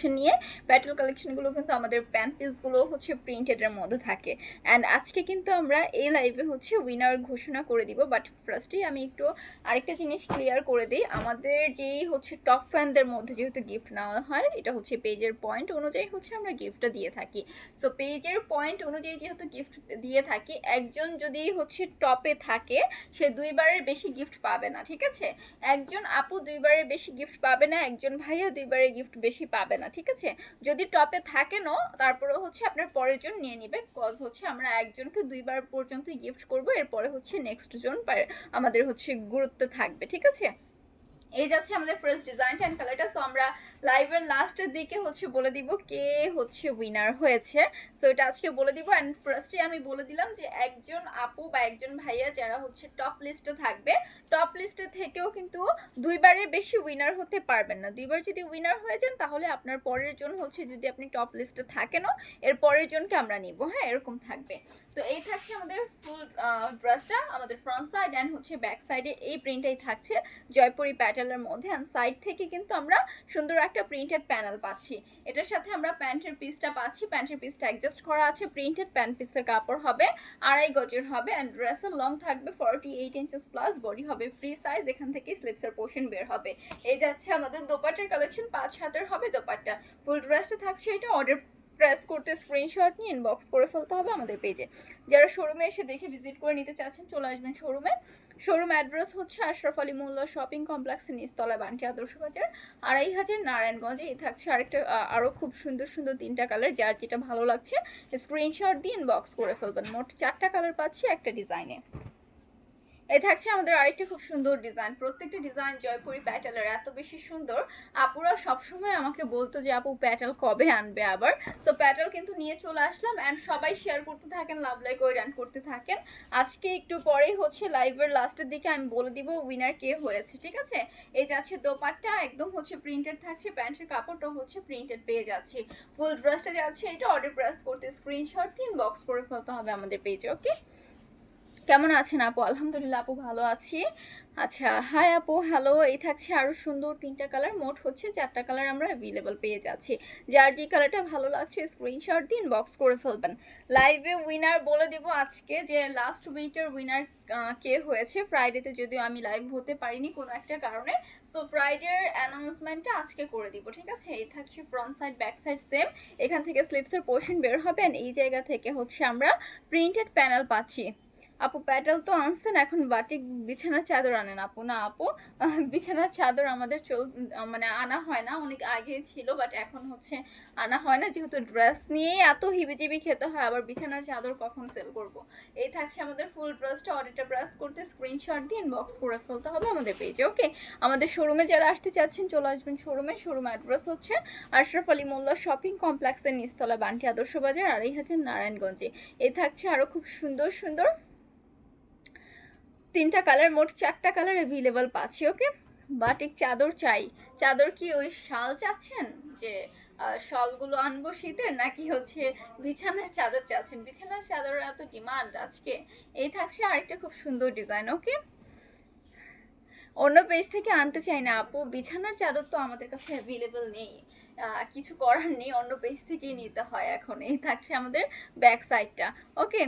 Collection নিয়ে প্যাটেল কালেকশনগুলো কিন্তু আমাদের প্যান্ট পিসগুলো হচ্ছে প্রিন্টেডের মধ্যে থাকে। অ্যান্ড আজকে কিন্তু আমরা এই লাইভে হচ্ছে উইনার ঘোষণা করে দিব বাট ফার্স্টেই আমি একটু আরেকটা জিনিস ক্লিয়ার করে দিই। আমাদের যেই হচ্ছে টপ ফ্যানদের মধ্যে যেহেতু গিফট নেওয়া হয়, এটা হচ্ছে পেজের পয়েন্ট অনুযায়ী হচ্ছে আমরা গিফটটা দিয়ে থাকি। সো পেজের পয়েন্ট অনুযায়ী যেহেতু গিফট দিয়ে থাকি, একজন যদি হচ্ছে টপে থাকে, সে দুইবারের বেশি গিফট পাবে না, ঠিক আছে? একজন আপু দুইবারের বেশি গিফট পাবে না, একজন ভাইয়া দুইবারের গিফট বেশি পাবে না ঠিক আছে? যদি টপে থাকেনও তারপরে হচ্ছে আপনার পরের জন নিয়ে নিবে। কজ হচ্ছে আমরা একজনকে দুইবার পর্যন্ত গিফট করব, এরপরে হচ্ছে নেক্সট জন আমাদের হচ্ছে গুরুত্ব থাকবে, ঠিক আছে? এই যাচ্ছে আমাদের ফার্স্ট ডিজাইনটা অ্যান্ড কালারটা সো আমরা লাইভের লাস্টের দিকে হচ্ছে বলে দিব কে হচ্ছে উইনার হয়েছে। সো এটা আজকে বলে দিব অ্যান্ড ফার্স্টে আমি বলে দিলাম যে একজন আপু বা একজন ভাইয়া যারা হচ্ছে টপ লিস্টে থাকবে টপ লিস্টে থেকেও কিন্তু দুইবারের বেশি উইনার হতে পারবেন না। দুইবার যদি উইনার হয়ে যান, তাহলে আপনার পরের জন হচ্ছে যদি আপনি টপ লিস্টে থাকেনও, এর পরের জনকে আমরা নিব। হ্যাঁ এরকম থাকবে। তো এই থাকছে আমাদের ফুল ড্রেসটা আমাদের ফ্রন্ট সাইড অ্যান্ড হচ্ছে ব্যাক সাইডে এই প্রিন্টটাই থাকছে। জয়পুরি প্যাটেলের মধ্যে অ্যান্ড সাইড থেকে কিন্তু আমরা সুন্দর একটা প্রিন্টেড প্যানেল পাচ্ছি। এটার সাথে আমরা প্যান্টের পিসটা পাচ্ছি। প্যান্টের পিসটা অ্যাডজাস্ট করা আছে। প্রিন্টেড প্যান্ট পিসের কাপড় হবে, আড়াই গজের হবে অ্যান্ড ড্রেসের লং থাকবে forty eight inches plus body হবে ফ্রি সাইজ এখান থেকে স্লিপসের পোর্শন বের হবে। এই যাচ্ছে আমাদের দোপাট্টার কালেকশন পাঁচ হাতের হবে দোপাট্টা। ফুল ড্রেসটা থাকছে এটা অর্ডার প্রেস করতে স্ক্রিনশট নিয়ে ইনবক্স করে ফেলতে হবে আমাদের পেজে যারা শোরুমে এসে দেখে ভিজিট করে নিতে চাচ্ছেন, চলে আসবেন শোরুমে শোরুম অ্যাড্রেস হচ্ছে আশরাফ আলী মোল্লা শপিং কমপ্লেক্সের নিচতলা বান্টি আদর্শ বাজার, আড়াই হাজার নারায়ণগঞ্জে। এই থাকছে আরেকটা আরও খুব সুন্দর সুন্দর তিনটা কালার যার যেটা ভালো লাগছে স্ক্রিনশট দিয়ে ইনবক্স করে ফেলবেন। মোট চারটা কালার পাচ্ছি একটা ডিজাইনে এই থাকছে আমাদের আরেকটা খুব সুন্দর ডিজাইন প্রত্যেকটা ডিজাইন জয়পুরি প্যাটেলের এত বেশি সুন্দর। আপুরা সবসময় আমাকে বলতো যে, আপু প্যাটেল কবে আনবে আবার? সো প্যাটেল কিন্তু নিয়ে চলে আসলাম অ্যান্ড সবাই শেয়ার করতে থাকেন লাভ লাইক ওই রান করতে থাকেন। আজকে একটু পরেই হচ্ছে লাইভের লাস্টের দিকে আমি বলে দিব উইনার কে হয়েছে, ঠিক আছে? এই যাচ্ছে দোপাট্টা, একদম হচ্ছে প্রিন্টেড থাকছে। প্যান্টের কাপড়টা হচ্ছে প্রিন্টেড পেয়ে যাচ্ছে। ফুল ড্রেসটা যাচ্ছে, এটা অর্ডার প্রেস করতে স্ক্রিনশট দিন বক্স করে ফেলতে হবে আমাদের পেজে ওকে কেমন আছেন আপু? আলহামদুলিল্লাহ আপু ভালো আছি। আচ্ছা হাই আপু হ্যালো এই থাকছে আরও সুন্দর তিনটা কালার মোট হচ্ছে চারটা কালার আমরা অ্যাভেলেবল পেয়ে যাচ্ছি। যার যে কালারটা ভালো লাগছে স্ক্রিনশট দিন বক্স করে ফেলবেন। লাইভে উইনার বলে দেব আজকে যে লাস্ট উইকের উইনার কে হয়েছে? ফ্রাইডেতে যদিও আমি লাইভ হতে পারিনি কোনো একটা কারণে। সো ফ্রাইডের অ্যানাউন্সমেন্টটা আজকে করে দিব, ঠিক আছে? এই থাকছে front side back side same এখান থেকে স্লিপসের পোর্শন বের হবেন এই জায়গা থেকে হচ্ছে আমরা প্রিন্টেড প্যানেল পাচ্ছি। আপু প্যাটেল তো আনছেন, এখন বাটিক বিছানার চাদর আনেন। আপু, না আপু বিছানার চাদর আমাদের চল মানে আনা হয় না, অনেক আগে ছিল বাট এখন হচ্ছে আনা হয় না, যেহেতু ড্রেস নিয়েই এত হিবিজিবি খেতে হয়, আবার বিছানার চাদর কখন সেল করব? এই থাকছে আমাদের ফুল ড্রেসটা অর্ডারটা প্রেস করতে স্ক্রিনশট দিয়ে ইনবক্স করে ফেলতে হবে আমাদের পেজে ওকে আমাদের শোরুমে যারা আসতে চাচ্ছেন, চলে আসবেন শোরুমে শোরুম অ্যাড্রেস হচ্ছে আশরাফ আলী মোল্লা শপিং কমপ্লেক্সের নিচতলা বান্টি আদর্শ বাজার, আড়াই হাজার নারায়ণগঞ্জে। এই থাকছে আরও খুব সুন্দর সুন্দর তিনটা কালার মোট চারটা কালার অ্যাভেলেবল পাচ্ছি ওকে বাটিক চাদর চাই। চাদর কি ওই শাল চাচ্ছেন? যে শালগুলো আনব শীতের, নাকি হচ্ছে বিছানার চাদর চাচ্ছেন? বিছানার চাদর এত ডিমান্ড আজকে। এই থাকছে আরেকটা খুব সুন্দর ডিজাইন ওকে অন্য পেজ থেকে আনতে চাই না আপু। বিছানার চাদর তো আমাদের কাছে অ্যাভেলেবল নেই। কিছু করার নেই, অন্য পেজ থেকেই নিতে হয় এখন। এই থাকছে আমাদের ব্যাক সাইডটা ওকে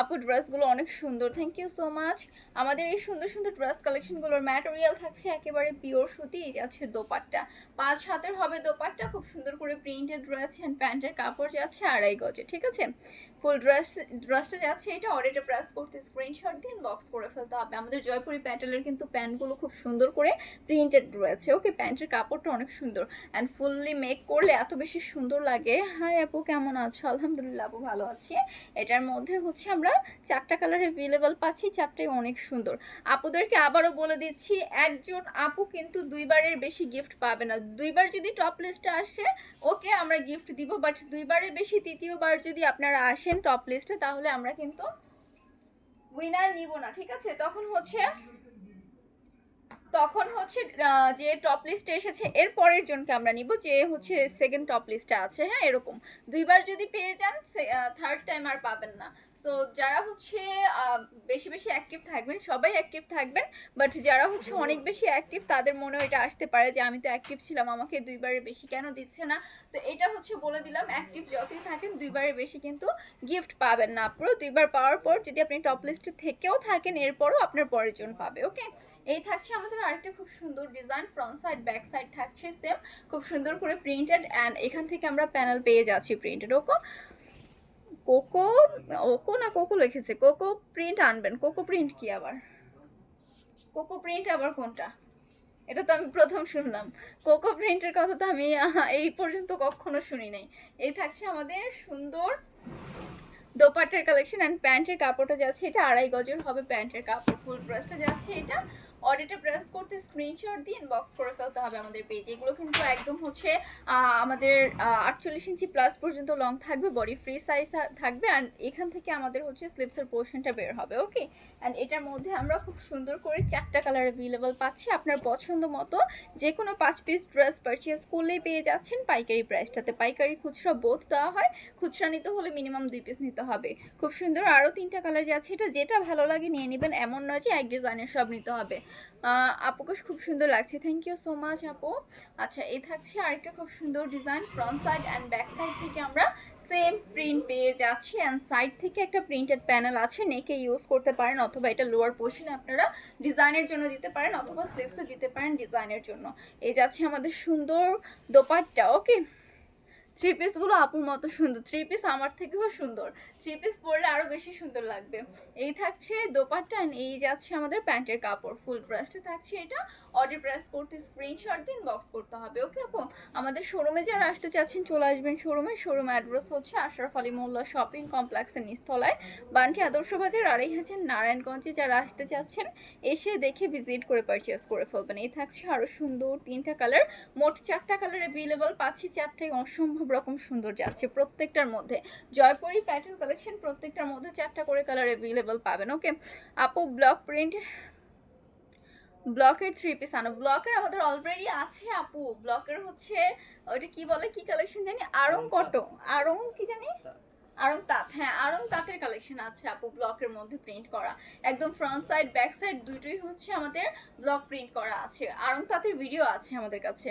আপু ড্রেসগুলো অনেক সুন্দর। থ্যাংক ইউ সো মাচ আমাদের এই সুন্দর সুন্দর ড্রেস কালেকশনগুলোর ম্যাটেরিয়াল থাকছে একেবারে পিওর সুতি, এই যাচ্ছে দোপাট্টা। পাঁচ হাতের হবে দোপাট্টা, খুব সুন্দর করে প্রিন্টেড ড্রেস অ্যান্ড প্যান্টের কাপড় যাচ্ছে আড়াই গজে, ঠিক আছে? ফুল ড্রেস ড্রেসটা যাচ্ছে এটা অর্ডারটা প্রেস করতে স্ক্রিনশট দিন বক্স করে ফেলতে হবে। আমাদের জয়পুরি প্যাটেলের কিন্তু প্যান্টগুলো খুব সুন্দর করে প্রিন্টেড রয়েছে ওকে প্যান্টের কাপড়টা অনেক সুন্দর। অ্যান্ড ফুললি মেক করলে এত বেশি সুন্দর লাগে। হাই আপু, কেমন আছো? আলহামদুলিল্লাহ আপু ভালো আছি। এটার মধ্যে হচ্ছে আমরা চারটা কালার অ্যাভেলেবল পাচ্ছি, চারটাই অনেক সুন্দর। আপুদেরকে আবারও বলে দিচ্ছি, একজন আপু কিন্তু দুইবারের বেশি গিফট পাবে না। দুইবার যদি টপ লিস্টে আসে, ওকে আমরা গিফট দিব। বাট দুইবারের বেশি তৃতীয়বার যদি আপনারা আসেন টপ লিস্টে তাহলে আমরা কিন্তু উইনার নিব না, ঠিক আছে? তখন হচ্ছে তখন হচ্ছে যে টপ লিস্টে এসেছে, এর পরের জনকে আমরা নিব, যে হচ্ছে সেকেন্ড টপ লিস্টে আছে হ্যাঁ এরকম। দুইবার যদি পেয়ে যান থার্ড টাইম আর পাবেন না। সো যারা হচ্ছে বেশি বেশি অ্যাক্টিভ থাকবেন, সবাই অ্যাক্টিভ থাকবেন বাট যারা হচ্ছে অনেক বেশি অ্যাক্টিভ তাদের মনেও এটা আসতে পারে যে, আমি তো অ্যাক্টিভ ছিলাম, আমাকে দুইবারের বেশি কেন দিচ্ছে না? তো এটা হচ্ছে বলে দিলাম অ্যাক্টিভ যতই থাকেন, দুইবারের বেশি কিন্তু গিফট পাবেন না পুরো। দুইবার পাওয়ার পর যদি আপনি টপ লিস্টে থেকেও থাকেন, এরপরও আপনার পরের জন পাবে ওকে এই থাকছে আমাদের আরেকটা খুব সুন্দর design front side back side থাকছে সেম খুব সুন্দর করে প্রিন্টেড অ্যান্ড এখান থেকে আমরা প্যানেল পেয়ে যাচ্ছি প্রিন্টেড ওকে কোকো, ওকো না কোকো লিখেছে? কোকো প্রিন্ট আনবেন। কোকো প্রিন্ট কি আবার? কোকো প্রিন্ট আবার কোনটা? এটা তো আমি প্রথম শুনলাম। কোকো প্রিন্টের কথা তো আমি এই পর্যন্ত কখনো শুনি নাই। এই থাকছে আমাদের সুন্দর দোপাট্টার কালেকশন অ্যান্ড প্যান্টের কাপড়টা যাচ্ছে। এটা আড়াই গজের হবে প্যান্টের কাপড়। ফুল ড্রেসটা যাচ্ছে এটা অর্ডারটা প্রেস করতে স্ক্রিনশট দিয়ে ইনবক্স করে ফেলতে হবে আমাদের পেজে এগুলো কিন্তু একদম হচ্ছে আমাদের আটচল্লিশ ইঞ্চি প্লাস পর্যন্ত লং থাকবে বডি ফ্রি সাইজ থাকবে অ্যান্ড এখান থেকে আমাদের হচ্ছে স্লিপসের পোর্শনটা বের হবে ওকে অ্যান্ড এটার মধ্যে আমরা খুব সুন্দর করে চারটা কালার অ্যাভেলেবল পাচ্ছি। আপনার পছন্দ মতো যে কোনো পাঁচ পিস ড্রেস পারচেস করলেই পেয়ে যাচ্ছেন পাইকারি প্রাইসটাতে পাইকারি খুচরা বোধ দেওয়া হয়। খুচরা নিতে হলে মিনিমাম দুই পিস নিতে হবে। খুব সুন্দর আরও তিনটা কালার যাচ্ছে এটা যেটা ভালো লাগে নিয়ে নেবেন। এমন নয় যে এক ডিজাইনের সব নিতে হবে। আপুকে খুব সুন্দর লাগছে। থ্যাংক ইউ সো মাচ আপু। আচ্ছা এই থাকছে আরেকটা খুব সুন্দর design front side and back side থেকে আমরা সেম প্রিন্ট পেয়ে যাচ্ছি অ্যান্ড সাইড থেকে একটা প্রিন্টেড প্যানেল আছে নেকে ইউজ করতে পারেন অথবা এটা লোয়ার পোর্শনে আপনারা ডিজাইনের জন্য দিতে পারেন অথবা স্লিভসে দিতে পারেন ডিজাইনের জন্য। এই যাচ্ছে আমাদের সুন্দর দোপাট্টা ওকে থ্রি পিসগুলো আপুর মতো সুন্দর। থ্রি পিস আমার থেকেও সুন্দর। থ্রি পিস পরলে আরও বেশি সুন্দর লাগবে। এই থাকছে দোপাট্টা এই যাচ্ছে আমাদের প্যান্টের কাপড়। ফুল ড্রেসটা থাকছে এটা। অর্ডার প্রেস করতে স্ক্রিনশট দিন বক্স করতে হবে ওকে আপু? আমাদের শোরুমে যারা আসতে চাচ্ছেন, চলে আসবেন শোরুমে শোরুম অ্যাড্রেস হচ্ছে আশরাফ আলী মোল্লা শপিং কমপ্লেক্সের নিস্তলায় বান্টি আদর্শ বাজার, আড়াই হাজার নারায়ণগঞ্জে যারা আসতে চাচ্ছেন, এসে দেখে ভিজিট করে পারচেস করে ফেলবেন। এই থাকছে আরও সুন্দর তিনটা কালার মোট চারটা কালার অ্যাভেলেবল পাচ্ছি চারটাই অসম্ভব রকম সুন্দর যাচ্ছে প্রত্যেকটার মধ্যে। জয়পুরি প্যাটার্ন কালেকশন প্রত্যেকটার মধ্যে চারটা করে কালার অ্যাভেলেবল পাবেন ওকে আপু ব্লক প্রিন্ট ব্লকের থ্রি পিস আনো। ব্লকের আমাদের অলরেডি আছে আপু। ব্লকের হচ্ছে ওইটা কি বলে কি কালেকশন জানি? আরং কটো আরং কি জানি? আরং তাঁত। হ্যাঁ আরং তাঁতের কালেকশন আছে আপু ব্লকের মধ্যে প্রিন্ট করা। একদম ফ্রন্ট সাইড ব্যাক সাইড দুটোই হচ্ছে আমাদের ব্লক প্রিন্ট করা আছে। আরং তাঁতের ভিডিও আছে আমাদের কাছে।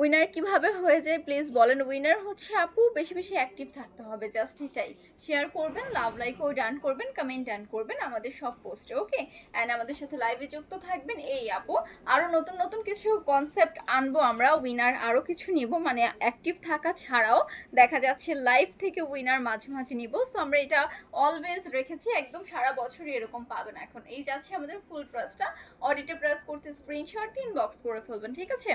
উইনার কীভাবে হয়ে যায় প্লিজ বলেন। উইনার হচ্ছে আপু, বেশি বেশি অ্যাক্টিভ থাকতে হবে জাস্ট এটাই। শেয়ার করবেন লাভ লাইক ও ডান করবেন কমেন্ট ডান করবেন আমাদের সব পোস্টে ওকে অ্যান্ড আমাদের সাথে লাইভে যুক্ত থাকবেন এই আপু। আরও নতুন নতুন কিছু কনসেপ্ট আনব আমরা উইনার আরও কিছু নিব মানে অ্যাক্টিভ থাকা ছাড়াও। দেখা যাচ্ছে লাইভ থেকে উইনার মাঝে মাঝে নিব। সো আমরা এটা অলওয়েজ রেখেছি, একদম সারা বছরই এরকম পাবেন এখন। এই যাচ্ছে আমাদের ফুল প্রেসটা অডিটে প্রেস করতে স্ক্রিনশট দিন বক্স করে ফেলবেন, ঠিক আছে?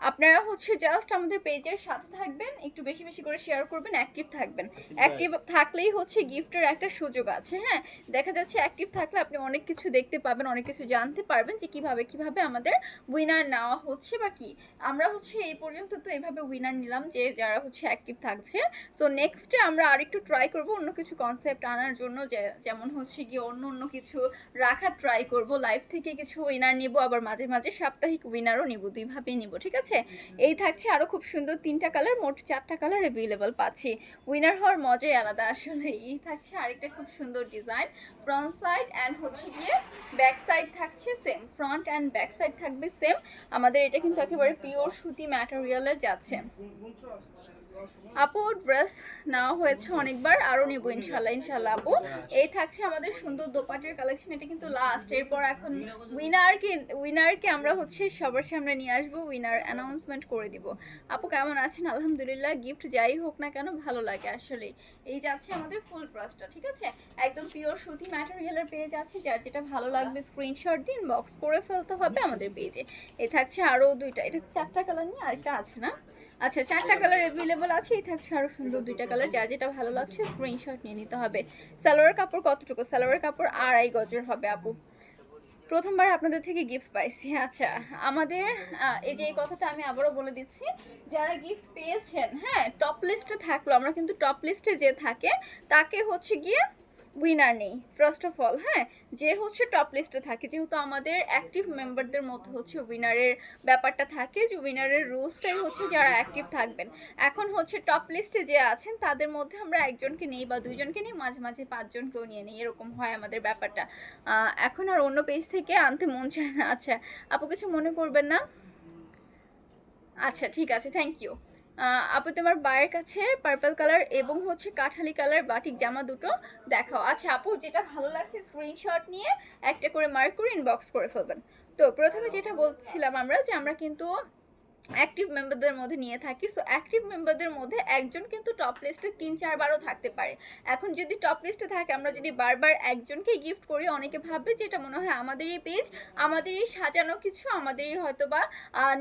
আপনারা হচ্ছে জাস্ট আমাদের পেজের সাথে থাকবেন একটু বেশি বেশি করে শেয়ার করবেন অ্যাক্টিভ থাকবেন। অ্যাক্টিভ থাকলেই হচ্ছে গিফটের একটা সুযোগ আছে হ্যাঁ? দেখা যাচ্ছে অ্যাক্টিভ থাকলে আপনি অনেক কিছু দেখতে পাবেন অনেক কিছু জানতে পারবেন যে কীভাবে কীভাবে আমাদের উইনার নেওয়া হচ্ছে বা কি। আমরা হচ্ছে এই পর্যন্ত তো এভাবে উইনার নিলাম যে যারা হচ্ছে অ্যাক্টিভ থাকছে। সো নেক্সটে আমরা আরেকটু ট্রাই করব অন্য কিছু কনসেপ্ট আনার জন্য যেমন হচ্ছে গিয়ে অন্য অন্য কিছু রাখার ট্রাই করব। লাইভ থেকে কিছু উইনার নিব আবার মাঝে মাঝে সাপ্তাহিক উইনারও নিব দুইভাবেই নিব ঠিক আছে? এই থাকছে আরও খুব সুন্দর তিনটা কালার মোট চারটা কালার অ্যাভেলেবল পাচ্ছি। উইনার হওয়ার মজাই আলাদা আসলে। এই থাকছে আরেকটা খুব সুন্দর ডিজাইন ফ্রন্ট সাইড অ্যান্ড হচ্ছে গিয়ে ব্যাক সাইড থাকছে same front and back side থাকবে সেম আমাদের এটা কিন্তু একেবারে পিওর সুতি ম্যাটেরিয়ালের যাচ্ছে। আপু ড্রেস নেওয়া হয়েছে অনেকবার আরও নেব ইনশাল্লাহ ইনশাল্লাহ আপু। এই থাকছে আমাদের সুন্দর দোপাটের কালেকশন এটা কিন্তু লাস্ট এরপর এখন উইনারকে উইনারকে আমরা হচ্ছে সবার সামনে নিয়ে আসব উইনার অ্যানাউন্সমেন্ট করে দিব। আপু কেমন আছেন? আলহামদুলিল্লাহ গিফট যাই হোক না কেন ভালো লাগে আসলে এই যাচ্ছে আমাদের ফুল ড্রেসটা ঠিক আছে? একদম পিওর সুতি ম্যাটেরিয়ালের পেয়ে যাচ্ছে যার যেটা ভালো লাগবে স্ক্রিনশট দিন বক্স করে ফেলতে হবে আমাদের পেজে এ থাকছে আরও দুইটা এটা চারটা কালার নিয়ে আরেকটা আছে না? আচ্ছা চারটা কালার অ্যাভেলেবল আছে। এই থাকছে আরও সুন্দর দুইটা কালার যার যেটা ভালো লাগছে স্ক্রিনশট নিয়ে নিতে হবে। সালোয়ার কাপড় কতটুকু? সালোয়ার কাপড় আড়াই গজের হবে, আপু। প্রথমবার আপনাদের থেকে গিফট পাইছি। আচ্ছা আমাদের এই যে এই কথাটা আমি আবারও বলে দিচ্ছি, যারা গিফট পেয়েছেন হ্যাঁ টপ লিস্টে থাকল, আমরা কিন্তু টপ লিস্টে যে থাকে, তাকে হচ্ছে গিয়ে উইনার নেই। ফার্স্ট অফ অল হ্যাঁ যে হচ্ছে টপ লিস্টে থাকে, যেহেতু আমাদের অ্যাক্টিভ মেম্বারদের মধ্যে হচ্ছে উইনারের ব্যাপারটা থাকে, যে উইনারের রুলসটাই হচ্ছে যারা অ্যাক্টিভ থাকবেন। এখন হচ্ছে টপ লিস্টে যে আছেন, তাদের মধ্যে আমরা একজনকে নেই বা দুইজনকে নিই, মাঝে মাঝে পাঁচজনকেও নিয়ে নিই, এরকম হয় আমাদের ব্যাপারটা। এখন আর অন্য পেজ থেকে আনতে মন চায় না। আচ্ছা আপু কিছু মনে করবেন না? আচ্ছা ঠিক আছে থ্যাংক ইউ আপু তোমার বায়ের কাছে পার্পল কালার এবং হচ্ছে কাঠালি কালার বাটিক জামা দুটো দেখাও। আচ্ছা আপু, যেটা ভালো লাগছে স্ক্রিনশট নিয়ে একটা করে মার্ক করে ইনবক্স করে ফেলবেন। তো প্রথমে যেটা বলছিলাম আমরা যে আমরা কিন্তু অ্যাক্টিভ মেম্বারদের মধ্যে নিয়ে থাকি। সো অ্যাক্টিভ মেম্বারদের মধ্যে একজন কিন্তু টপ লিস্টে তিন চারবারও থাকতে পারে। এখন যদি টপ লিস্টে থাকে, আমরা যদি বারবার একজনকে গিফট করি, অনেকে ভাববে যে এটা মনে হয় আমাদেরই পেজ আমাদেরই সাজানো কিছু, আমাদেরই হয়তো বা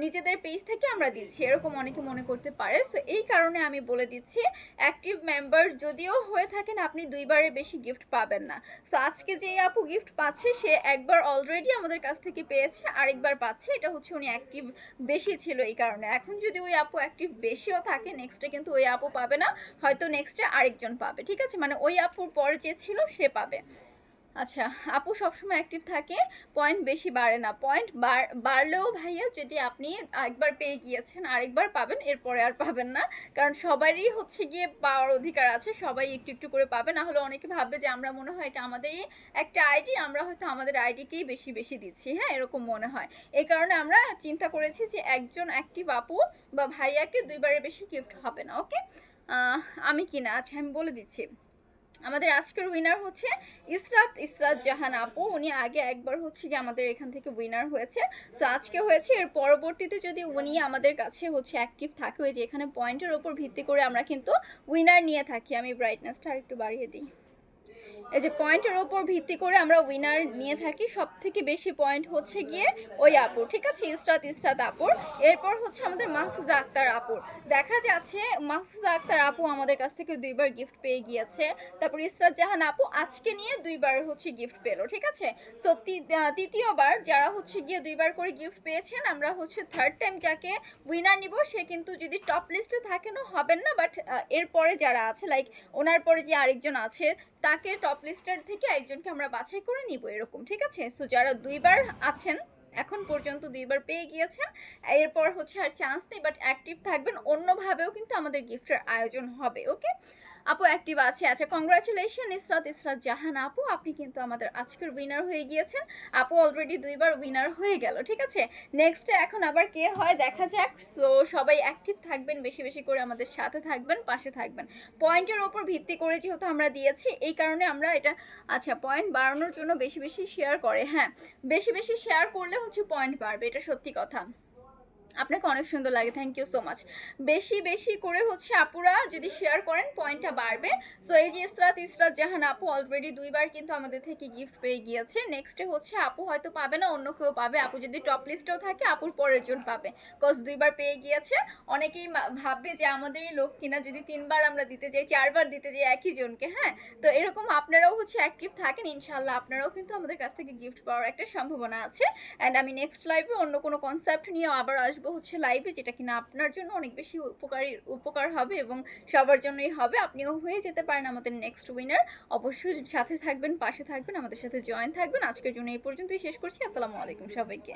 নিজেদের পেজ থেকে আমরা দিচ্ছি। এরকম অনেকে মনে করতে পারে। সো এই কারণে আমি বলে দিচ্ছি অ্যাক্টিভ মেম্বার যদিও হয়ে থাকেন, আপনি দুইবারের বেশি গিফট পাবেন না। সো আজকে যে আপু গিফট পাচ্ছে, সে একবার অলরেডি আমাদের কাছ থেকে পেয়েছে, আরেকবার পাচ্ছে। এটা হচ্ছে উনি অ্যাক্টিভ বেশি ছিল এই কারণে। এখন যদি ওই আপু অ্যাক্টিভ বেশিও থাকে নেক্সটে কিন্তু ওই আপু পাবে না, হয়তো নেক্সটে আরেকজন পাবে, ঠিক আছে? মানে ওই আপুর পরে যে ছিল, সে পাবে। আচ্ছা আপু সবসময় অ্যাক্টিভ থাকে পয়েন্ট বেশি বাড়ে না। পয়েন্ট বাড়লেও ভাইয়া যদি আপনি একবার পেয়ে গিয়েছেন, আরেকবার পাবেন, এরপরে আর পাবেন না। কারণ সবারই হচ্ছে গিয়ে পাওয়ার অধিকার আছে, সবাই একটু একটু করে পাবে। না হলে অনেকে ভাববে যে আমরা মনে হয় এটা আমাদেরই একটা আইডি আমরা হয়তো আমাদের আইডিকেই বেশি বেশি দিচ্ছি। হ্যাঁ এরকম মনে হয়। এই কারণে আমরা চিন্তা করেছি যে একজন অ্যাক্টিভ আপু বা ভাইয়াকে দুইবারের বেশি গিফট হবে না ওকে আমি কিনা আচ্ছা আমি বলে দিচ্ছি। আমাদের আজকের উইনার হচ্ছে ইসরাত ইসরাত জাহান আপু। উনি আগে একবার হচ্ছে গিয়ে আমাদের এখান থেকে উইনার হয়েছে। সো আজকে হয়েছে, এর পরবর্তীতে যদি উনি আমাদের কাছে হচ্ছে অ্যাক্টিভ থাকে, ওই যে এখানে পয়েন্টের ওপর ভিত্তি করে আমরা কিন্তু উইনার নিয়ে থাকি। আমি ব্রাইটনেসটা আর একটু বাড়িয়ে দিই। এই যে পয়েন্টের ওপর ভিত্তি করে আমরা উইনার নিয়ে থাকি সব থেকে বেশি পয়েন্ট হচ্ছে গিয়ে ওই আপুর, ঠিক আছে? ইসরাত ইসরাত আপুর। এরপর হচ্ছে আমাদের মাহফুজা আক্তার আপুর। দেখা যাচ্ছে মাহফুজা আক্তার আপু আমাদের কাছ থেকে দুইবার গিফট পেয়ে গিয়েছে। তারপর ইসরাত জাহান আপু আজকে নিয়ে দুইবার হচ্ছে গিফট পেল, ঠিক আছে? সো তৃতীয়বার যারা হচ্ছে গিয়ে দুইবার করে গিফট পেয়েছেন, আমরা হচ্ছে থার্ড টাইম যাকে উইনার নিব, সে কিন্তু যদি টপ লিস্টে থাকেনও হবেন না বাট এরপরে যারা আছে লাইক ওনার পরে যে আরেকজন আছে তাকে টপ লিস্টার থেকে একজনকে আমরা বাছাই করে নিব এরকম, ঠিক আছে? সো যারা দুইবার আছেন, এখন পর্যন্ত দুইবার পেয়ে গিয়েছেন, এরপর হচ্ছে আর চান্স নেই বাট অ্যাক্টিভ থাকবেন। অন্যভাবেও কিন্তু আমাদের গিফটের আয়োজন হবে ওকে আপু অ্যাক্টিভ আছে আচ্ছা কংগ্রাচুলেশন ইসরাত ইসরাত জাহান আপু, আপনি কিন্তু আমাদের আজকের উইনার হয়ে গিয়েছেন। আপু অলরেডি দুইবার উইনার হয়ে গেল, ঠিক আছে? নেক্সটে এখন আবার কে হয় দেখা যাক। সো সবাই অ্যাক্টিভ থাকবেন, বেশি বেশি করে আমাদের সাথে থাকবেন, পাশে থাকবেন। পয়েন্টের ওপর ভিত্তি করে যেহেতু আমরা দিয়েছি, এই কারণে আমরা এটা আচ্ছা পয়েন্ট বাড়ানোর জন্য বেশি বেশি শেয়ার করে হ্যাঁ। বেশি বেশি শেয়ার করলে হচ্ছে পয়েন্ট বাড়বে, এটা সত্যি কথা। আপনাকে অনেক সুন্দর লাগে থ্যাংক ইউ সো মাচ বেশি বেশি করে হচ্ছে আপুরা যদি শেয়ার করেন পয়েন্টটা বাড়বে। সো এই যে ইসরাত ইসরাত জাহান, আপু অলরেডি দুইবার কিন্তু আমাদের থেকে গিফট পেয়ে গিয়েছে। নেক্সটে হচ্ছে আপু হয়তো পাবে না, অন্য কেউ পাবে। আপু যদি টপ লিস্টেও থাকে, আপুর পরের জন পাবে। কজ দুইবার পেয়ে গিয়েছে। অনেকেই ভাববে যে আমাদেরই লোক কিনা, যদি তিনবার আমরা দিতে যাই, চারবার দিতে যাই একই জনকে হ্যাঁ? তো এরকম আপনারাও হচ্ছে অ্যাক্টিভ থাকেন ইনশাল্লাহ আপনারাও কিন্তু আমাদের কাছ থেকে গিফট পাওয়ার একটা সম্ভাবনা আছে। অ্যান্ড আমি নেক্সট লাইভে অন্য কোনো কনসেপ্ট নিয়ে আবার আসব হচ্ছে লাইভে যেটা কিনা আপনার জন্য অনেক বেশি উপকারী, উপকার হবে এবং সবার জন্যই হবে। আপনিও হয়ে যেতে পারেন আমাদের নেক্সট উইনার অবশ্যই সাথে থাকবেন, পাশে থাকবেন, আমাদের সাথে জয়েন থাকবেন। আজকের জন্য এই পর্যন্তই শেষ করছি। আসসালামু আলাইকুম সবাইকে।